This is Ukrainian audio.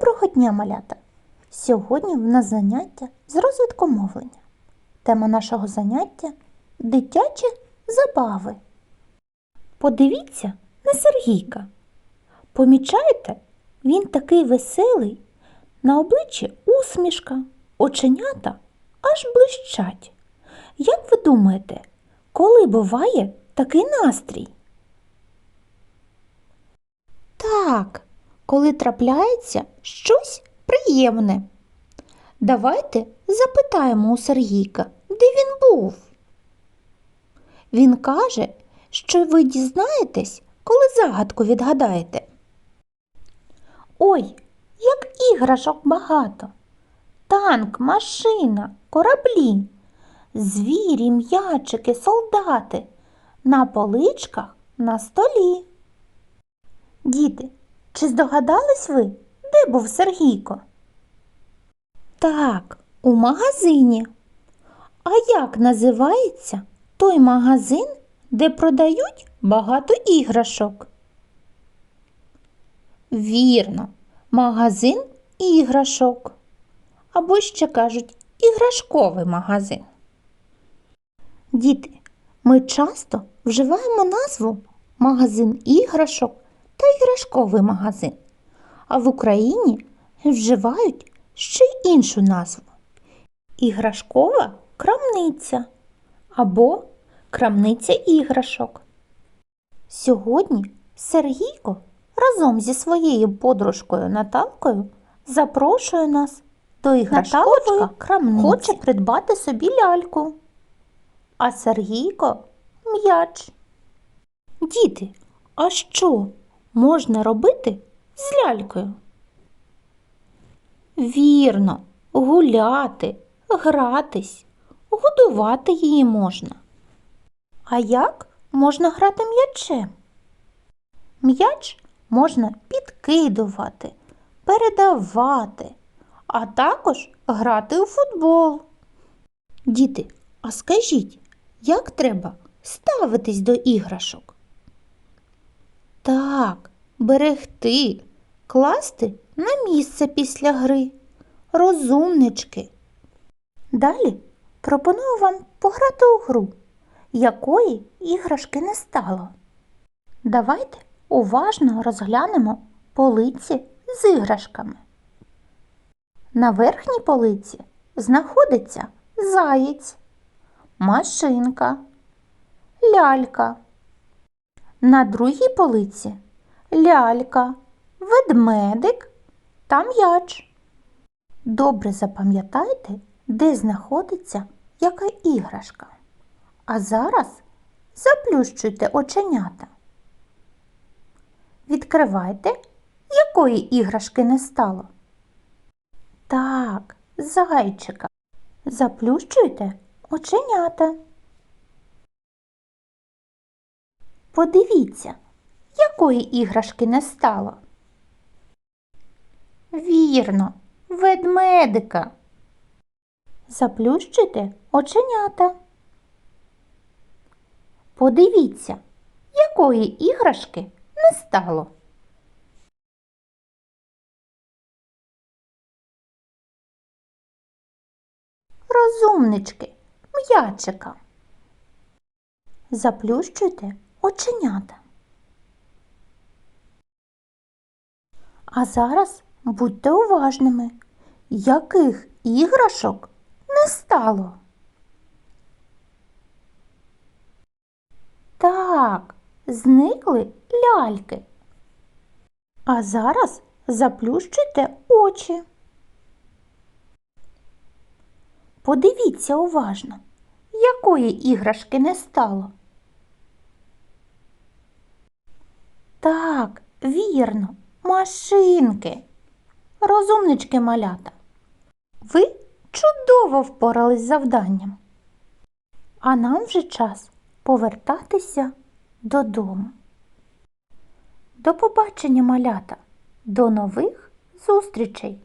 Доброго дня, малята! Сьогодні в нас заняття з розвитку мовлення. Тема нашого заняття дитячі забави. Подивіться на Сергійка. Помічаєте, він такий веселий, на обличчі усмішка, оченята аж блищать. Як ви думаєте, коли буває такий настрій? Так, коли трапляється щось приємне. Давайте запитаємо у Сергійка, де він був. Він каже, що ви дізнаєтесь, коли загадку відгадаєте. Ой, як іграшок багато. Танк, машина, кораблі, звірі, м'ячики, солдати на поличках на столі. Діти, чи здогадались ви, де був Сергійко? Так, у магазині. А як називається той магазин, де продають багато іграшок? Вірно, магазин іграшок. Або ще кажуть іграшковий магазин. Діти, ми часто вживаємо назву магазин іграшок та іграшковий магазин. А в Україні вживають ще й іншу назву іграшкова крамниця або крамниця іграшок. Сьогодні Сергійко разом зі своєю подружкою Наталкою запрошує нас до іграшкової крамниці. Хоче придбати собі ляльку. А Сергійко м'яч. Діти, а що можна робити з лялькою? Вірно, гуляти, гратись, годувати її можна. А як можна грати м'ячем? М'яч можна підкидувати, передавати, а також грати у футбол. Діти, а скажіть, як треба ставитись до іграшок? Так, берегти, класти на місце після гри. Розумнички. Далі пропоную вам пограти у гру, якої іграшки не стало. Давайте уважно розглянемо полиці з іграшками. На верхній полиці знаходиться заєць, машинка, лялька. На другій полиці лялька, ведмедик та м'яч. Добре запам'ятайте, де знаходиться яка іграшка. А зараз заплющуйте оченята. Відкривайте, якої іграшки не стало. Так, зайчика. Заплющуйте оченята. Подивіться, якої іграшки не стало. Вірно, ведмедика. Заплющуйте оченята. Подивіться, якої іграшки не стало. Розумнички, м'ячика. Заплющуйте оченята. А зараз будьте уважними, яких іграшок не стало. Так, зникли ляльки. А зараз заплющуйте очі. Подивіться уважно, якої іграшки не стало. Так, вірно, машинки. Розумнички малята. Ви чудово впорались з завданням. А нам вже час повертатися додому. До побачення, малята, до нових зустрічей!